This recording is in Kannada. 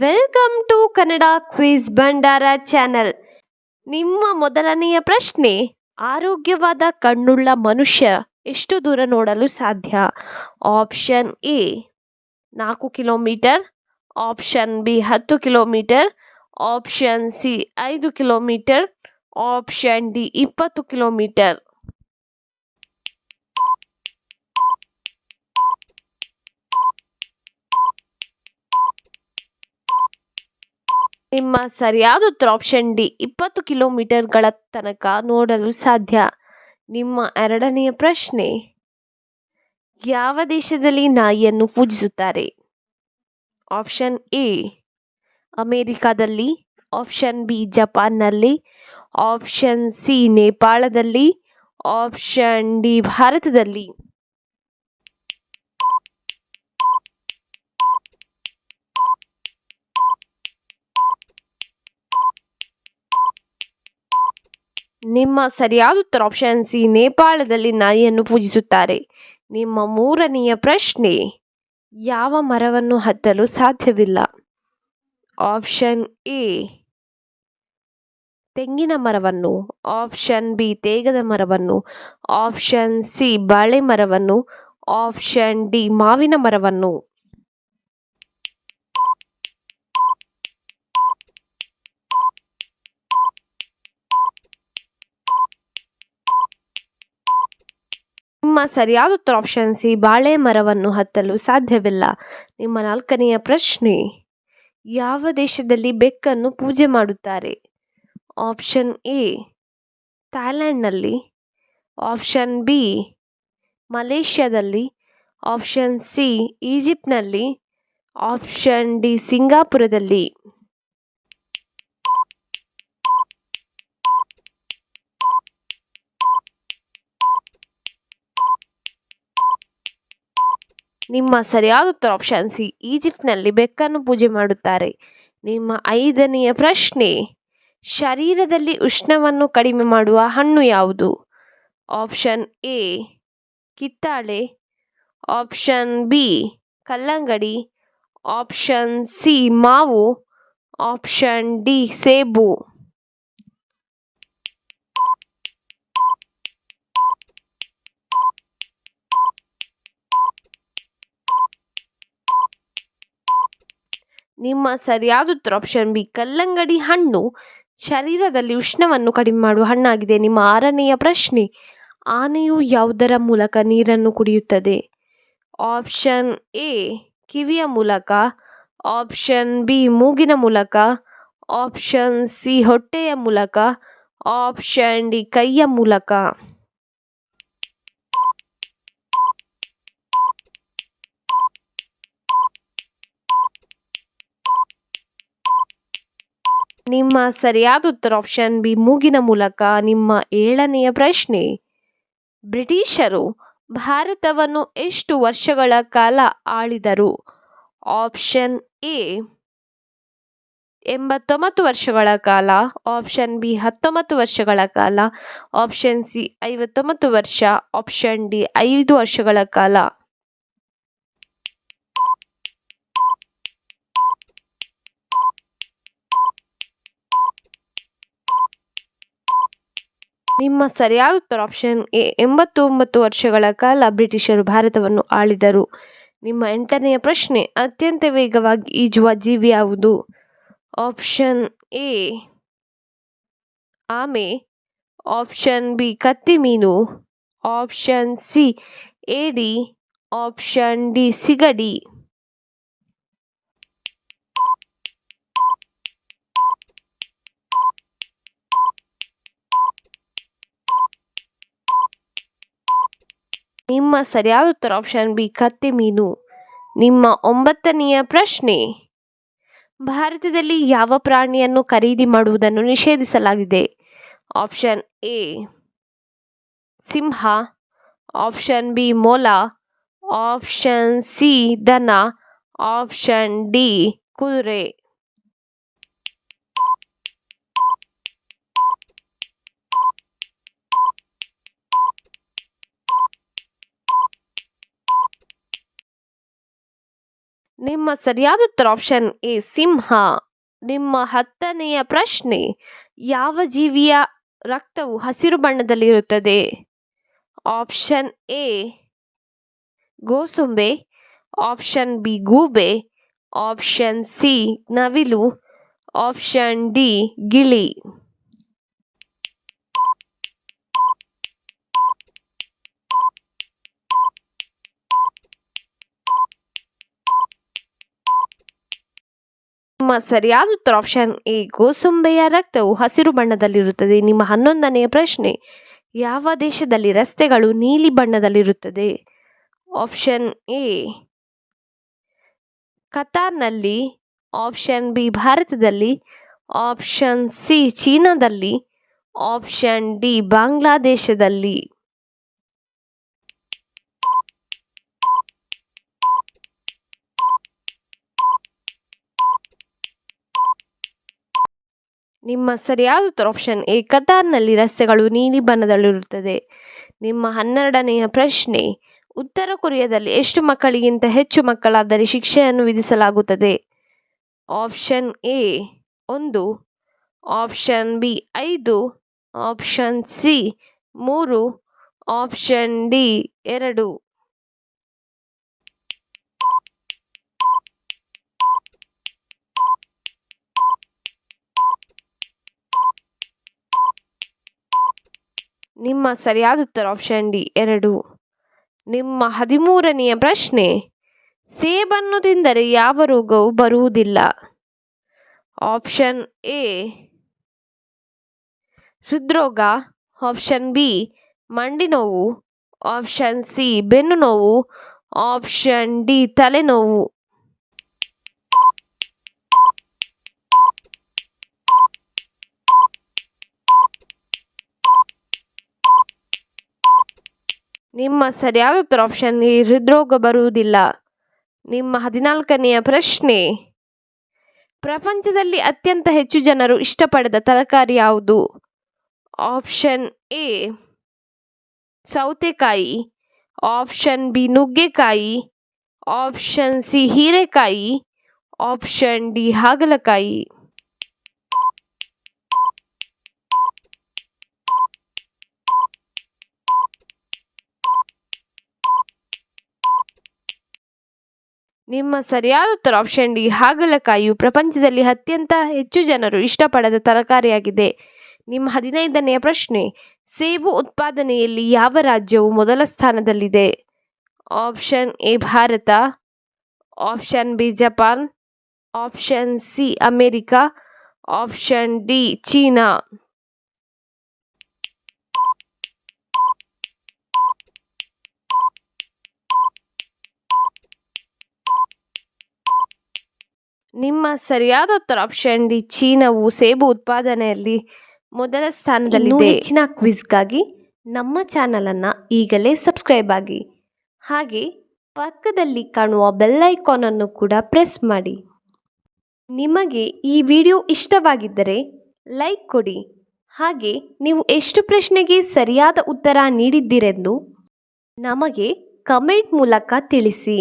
ವೆಲ್ಕಮ್ ಟು ಕನ್ನಡ ಕ್ವಿಜ್ ಭಂಡಾರ ಚಾನೆಲ್ ನಿಮ್ಮ ಮೊದಲನೆಯ ಪ್ರಶ್ನೆ, ಆರೋಗ್ಯವಾದ ಕಣ್ಣುಳ್ಳ ಮನುಷ್ಯ ಎಷ್ಟು ದೂರ ನೋಡಲು ಸಾಧ್ಯ? ಆಪ್ಷನ್ ಎ ನಾಲ್ಕು ಕಿಲೋಮೀಟರ್. ಆಪ್ಷನ್ ಬಿ ಹತ್ತು ಕಿಲೋಮೀಟರ್. ಆಪ್ಷನ್ ಸಿ ಐದು ಕಿಲೋಮೀಟರ್. ಆಪ್ಷನ್ ಡಿ ಇಪ್ಪತ್ತು ಕಿಲೋಮೀಟರ್. ನಿಮ್ಮ ಸರಿಯಾದ ಉತ್ತರ ಆಪ್ಷನ್ ಡಿ ಇಪ್ಪತ್ತು ಕಿಲೋಮೀಟರ್ಗಳ ತನಕ ನೋಡಲು ಸಾಧ್ಯ? ನಿಮ್ಮ ಎರಡನೆಯ ಪ್ರಶ್ನೆ, ಯಾವ ದೇಶದಲ್ಲಿ ನಾಯಿಯನ್ನು ಪೂಜಿಸುತ್ತಾರೆ? ಆಪ್ಷನ್ ಎ ಅಮೇರಿಕಾದಲ್ಲಿ. ಆಪ್ಷನ್ ಬಿ ಜಪಾನ್ನಲ್ಲಿ. ಆಪ್ಷನ್ ಸಿ ನೇಪಾಳದಲ್ಲಿ. ಆಪ್ಷನ್ ಡಿ ಭಾರತದಲ್ಲಿ. ನಿಮ್ಮ ಸರಿಯಾದ ಉತ್ತರ ಆಪ್ಷನ್ ಸಿ ನೇಪಾಳದಲ್ಲಿ ನಾಯಿಯನ್ನು ಪೂಜಿಸುತ್ತಾರೆ. ನಿಮ್ಮ ಮೂರನೆಯ ಪ್ರಶ್ನೆ, ಯಾವ ಮರವನ್ನು ಹತ್ತಲು ಸಾಧ್ಯವಿಲ್ಲ? ಆಪ್ಷನ್ ಎ ತೆಂಗಿನ ಮರವನ್ನು. ಆಪ್ಷನ್ ಬಿ ತೇಗದ ಮರವನ್ನು. ಆಪ್ಷನ್ ಸಿ ಬಾಳೆ ಮರವನ್ನು. ಆಪ್ಷನ್ ಡಿ ಮಾವಿನ ಮರವನ್ನು. ನಿಮ್ಮ ಸರಿಯಾದ ಉತ್ತರ ಆಪ್ಷನ್ ಸಿ, ಬಾಳೆ ಮರವನ್ನು ಹತ್ತಲು ಸಾಧ್ಯವಿಲ್ಲ. ನಿಮ್ಮ ನಾಲ್ಕನೆಯ ಪ್ರಶ್ನೆ, ಯಾವ ದೇಶದಲ್ಲಿ ಬೆಕ್ಕನ್ನು ಪೂಜೆ ಮಾಡುತ್ತಾರೆ? ಆಪ್ಷನ್ ಎ ಥಾಯ್ಲ್ಯಾಂಡ್ನಲ್ಲಿ ಆಪ್ಷನ್ ಬಿ, ಮಲೇಷ್ಯಾದಲ್ಲಿ. ಆಪ್ಷನ್ ಸಿ, ಈಜಿಪ್ಟ್ನಲ್ಲಿ. ಆಪ್ಷನ್ ಡಿ, ಸಿಂಗಾಪುರದಲ್ಲಿ. ನಿಮ್ಮ ಸರಿಯಾದ ಉತ್ತರ ಆಪ್ಷನ್ ಸಿ, ಈಜಿಪ್ಟ್ನಲ್ಲಿ ಬೆಕ್ಕನ್ನು ಪೂಜೆ ಮಾಡುತ್ತಾರೆ. ನಿಮ್ಮ ಐದನೆಯ ಪ್ರಶ್ನೆ, ಶರೀರದಲ್ಲಿ ಉಷ್ಣವನ್ನು ಕಡಿಮೆ ಮಾಡುವ ಹಣ್ಣು ಯಾವುದು? ಆಪ್ಷನ್ ಎ, ಕಿತ್ತಾಳೆ. ಆಪ್ಷನ್ ಬಿ, ಕಲ್ಲಂಗಡಿ. ಆಪ್ಷನ್ ಸಿ, ಮಾವು. ಆಪ್ಷನ್ ಡಿ, ಸೇಬು. ನಿಮ್ಮ ಸರಿಯಾದ ಉತ್ತರ ಆಪ್ಷನ್ ಬಿ ಕಲ್ಲಂಗಡಿ ಹಣ್ಣು ಶರೀರದಲ್ಲಿ ಉಷ್ಣವನ್ನು ಕಡಿಮೆ ಮಾಡುವ ಹಣ್ಣಾಗಿದೆ. ನಿಮ್ಮ ಆರನೆಯ ಪ್ರಶ್ನೆ, ಆನೆಯು ಯಾವುದರ ಮೂಲಕ ನೀರನ್ನು ಕುಡಿಯುತ್ತದೆ? ಆಪ್ಷನ್ ಎ ಕಿವಿಯ ಮೂಲಕ. ಆಪ್ಷನ್ ಬಿ ಮೂಗಿನ ಮೂಲಕ. ಆಪ್ಷನ್ ಸಿ ಹೊಟ್ಟೆಯ ಮೂಲಕ. ಆಪ್ಷನ್ ಡಿ ಕೈಯ ಮೂಲಕ. ನಿಮ್ಮ ಸರಿಯಾದ ಉತ್ತರ ಆಪ್ಷನ್ ಬಿ ಮೂಗಿನ ಮೂಲಕ ನಿಮ್ಮ ಏಳನೆಯ ಪ್ರಶ್ನೆ. ಬ್ರಿಟಿಷರು ಭಾರತವನ್ನು ಎಷ್ಟು ವರ್ಷಗಳ ಕಾಲ ಆಳಿದರು? ಆಪ್ಷನ್ ಎ ಎಂಬತ್ತೊಂಬತ್ತು ವರ್ಷಗಳ ಕಾಲ ಆಪ್ಷನ್ ಬಿ ಹತ್ತೊಂಬತ್ತು ವರ್ಷಗಳ ಕಾಲ ಆಪ್ಷನ್ ಸಿ ಐವತ್ತೊಂಬತ್ತು ವರ್ಷ ಆಪ್ಷನ್ ಡಿ ಐದು ವರ್ಷಗಳ ಕಾಲ. ನಿಮ್ಮ ಸರಿಯಾದ ಉತ್ತರ ಆಪ್ಷನ್ ಎ, ಎಂಬತ್ತೊಂಬತ್ತು ವರ್ಷಗಳ ಕಾಲ ಬ್ರಿಟಿಷರು ಭಾರತವನ್ನು ಆಳಿದರು. ನಿಮ್ಮ ಎಂಟನೆಯ ಪ್ರಶ್ನೆ, ಅತ್ಯಂತ ವೇಗವಾಗಿ ಈಜುವ ಜೀವಿ ಯಾವುದು? ಆಪ್ಷನ್ ಎ, ಆಮೆ. ಆಪ್ಷನ್ ಬಿ, ಕತ್ತಿ ಮೀನು. ಆಪ್ಷನ್ ಸಿ, ಏಡಿ. ಆಪ್ಷನ್ ಡಿ, ಸಿಗಡಿ. ನಿಮ್ಮ ಸರಿಯಾದ ಉತ್ತರ ಆಪ್ಷನ್ ಬಿ ಕತ್ತೆ ಮೀನು. ನಿಮ್ಮ ಒಂಬತ್ತನೆಯ ಪ್ರಶ್ನೆ. ಭಾರತದಲ್ಲಿ ಯಾವ ಪ್ರಾಣಿಯನ್ನು ಖರೀದಿ ಮಾಡುವುದನ್ನು ನಿಷೇಧಿಸಲಾಗಿದೆ? ಆಪ್ಷನ್ ಎ ಸಿಂಹ. ಆಪ್ಷನ್ ಬಿ ಮೊಲ. ಆಪ್ಷನ್ ಸಿ ದನ. ಆಪ್ಷನ್ ಡಿ ಕುದುರೆ. ನಿಮ್ಮ ಸರಿಯಾದ ಉತ್ತರ ಆಪ್ಷನ್ ಎ ಸಿಂಹ. ನಿಮ್ಮ ಹತ್ತನೆಯ ಪ್ರಶ್ನೆ, ಯಾವ ಜೀವಿಯ ರಕ್ತವು ಹಸಿರು ಬಣ್ಣದಲ್ಲಿರುತ್ತದೆ? ಆಪ್ಷನ್ ಎ ಗೋಸುಂಬೆ. ಆಪ್ಷನ್ ಬಿ ಗೂಬೆ. ಆಪ್ಷನ್ ಸಿ ನವಿಲು. ಆಪ್ಷನ್ ಡಿ ಗಿಳಿ. ನಿಮ್ಮ ಸರಿಯಾದ ಉತ್ತರ ಆಪ್ಷನ್ ಎ, ಗೋಸುಂಬೆಯ ರಕ್ತವು ಹಸಿರು ಬಣ್ಣದಲ್ಲಿರುತ್ತದೆ. ನಿಮ್ಮ ಹನ್ನೊಂದನೆಯ ಪ್ರಶ್ನೆ, ಯಾವ ದೇಶದಲ್ಲಿ ರಸ್ತೆಗಳು ನೀಲಿ ಬಣ್ಣದಲ್ಲಿರುತ್ತದೆ? ಆಪ್ಷನ್ ಎ, ಕತಾರ್ನಲ್ಲಿ. ಆಪ್ಷನ್ ಬಿ, ಭಾರತದಲ್ಲಿ. ಆಪ್ಷನ್ ಸಿ, ಚೀನಾದಲ್ಲಿ. ಆಪ್ಷನ್ ಡಿ, ಬಾಂಗ್ಲಾದೇಶದಲ್ಲಿ. ನಿಮ್ಮ ಸರಿಯಾದ ಉತ್ತರ ಆಪ್ಷನ್ ಎ, ಕತಾರ್ನಲ್ಲಿ ರಸ್ತೆಗಳು ನೀಲಿ ಬಣ್ಣದಲ್ಲಿರುತ್ತದೆ. ನಿಮ್ಮ ಹನ್ನೆರಡನೆಯ ಪ್ರಶ್ನೆ, ಉತ್ತರ ಕೊರಿಯಾದಲ್ಲಿ ಎಷ್ಟು ಮಕ್ಕಳಿಗಿಂತ ಹೆಚ್ಚು ಮಕ್ಕಳಾದರೆ ಶಿಕ್ಷೆಯನ್ನು ವಿಧಿಸಲಾಗುತ್ತದೆ? ಆಪ್ಷನ್ ಎ, ಒಂದು ಆಪ್ಷನ್ ಬಿ, ಐದು ಆಪ್ಷನ್ ಸಿ, ಮೂರು ಆಪ್ಷನ್ ಡಿ, ಎರಡು. ನಿಮ್ಮ ಸರಿಯಾದ ಉತ್ತರ ಆಪ್ಷನ್ ಡಿ ಎರಡು. ನಿಮ್ಮ ಹದಿಮೂರನೆಯ ಪ್ರಶ್ನೆ, ಸೇಬನ್ನು ತಿಂದರೆ ಯಾವ ರೋಗವು ಬರುವುದಿಲ್ಲ. ಆಪ್ಷನ್ ಎ ಹೃದ್ರೋಗ. ಆಪ್ಷನ್ ಬಿ ಮಂಡಿ ನೋವು. ಆಪ್ಷನ್ ಸಿ ಬೆನ್ನು ನೋವು. ಆಪ್ಷನ್ ಡಿ ತಲೆನೋವು. ನಿಮ್ಮ ಸರಿಯಾದ ಉತ್ತರ ಆಪ್ಷನ್ ಹೃದ್ರೋಗ ಬರುವುದಿಲ್ಲ. ನಿಮ್ಮ ಹದಿನಾಲ್ಕನೆಯ ಪ್ರಶ್ನೆ, ಪ್ರಪಂಚದಲ್ಲಿ ಅತ್ಯಂತ ಹೆಚ್ಚು ಜನರು ಇಷ್ಟಪಡದ ತರಕಾರಿ ಯಾವುದು? ಆಪ್ಷನ್ ಎ ಸೌತೆಕಾಯಿ. ಆಪ್ಷನ್ ಬಿ ನುಗ್ಗೆಕಾಯಿ. ಆಪ್ಷನ್ ಸಿ ಹೀರೆಕಾಯಿ. ಆಪ್ಷನ್ ಡಿ ಹಾಗಲಕಾಯಿ. ನಿಮ್ಮ ಸರಿಯಾದ ಉತ್ತರ ಆಪ್ಷನ್ ಡಿ, ಹಾಗಲಕಾಯಿಯು ಪ್ರಪಂಚದಲ್ಲಿ ಅತ್ಯಂತ ಹೆಚ್ಚು ಜನರು ಇಷ್ಟಪಡದ ತರಕಾರಿಯಾಗಿದೆ. ನಿಮ್ಮ ಹದಿನೈದನೆಯ ಪ್ರಶ್ನೆ, ಸೇಬು ಉತ್ಪಾದನೆಯಲ್ಲಿ ಯಾವ ರಾಜ್ಯವು ಮೊದಲ ಸ್ಥಾನದಲ್ಲಿದೆ? Option A, Bharat option B, Japan option C, America option D, China. ನಿಮ್ಮ ಸರಿಯಾದ ಉತ್ತರ ಆಪ್ಷನ್ ಡಿ ಚೀನಾವು ಸೇಬು ಉತ್ಪಾದನೆಯಲ್ಲಿ ಮೊದಲ ಸ್ಥಾನದಲ್ಲಿ ಹೆಚ್ಚಿನ ಕ್ವಿಜ್ಗಾಗಿ ನಮ್ಮ ಚಾನಲನ್ನು ಈಗಲೇ ಸಬ್ಸ್ಕ್ರೈಬ್ ಆಗಿ. ಹಾಗೆ ಪಕ್ಕದಲ್ಲಿ ಕಾಣುವ ಬೆಲ್ ಐಕಾನನ್ನು ಕೂಡ ಪ್ರೆಸ್ ಮಾಡಿ. ನಿಮಗೆ ಈ ವಿಡಿಯೋ ಇಷ್ಟವಾಗಿದ್ದರೆ ಲೈಕ್ ಕೊಡಿ. ಹಾಗೆ ನೀವು ಎಷ್ಟು ಪ್ರಶ್ನೆಗೆ ಸರಿಯಾದ ಉತ್ತರ ನೀಡಿದ್ದೀರೆಂದು ನಮಗೆ ಕಮೆಂಟ್ ಮೂಲಕ ತಿಳಿಸಿ.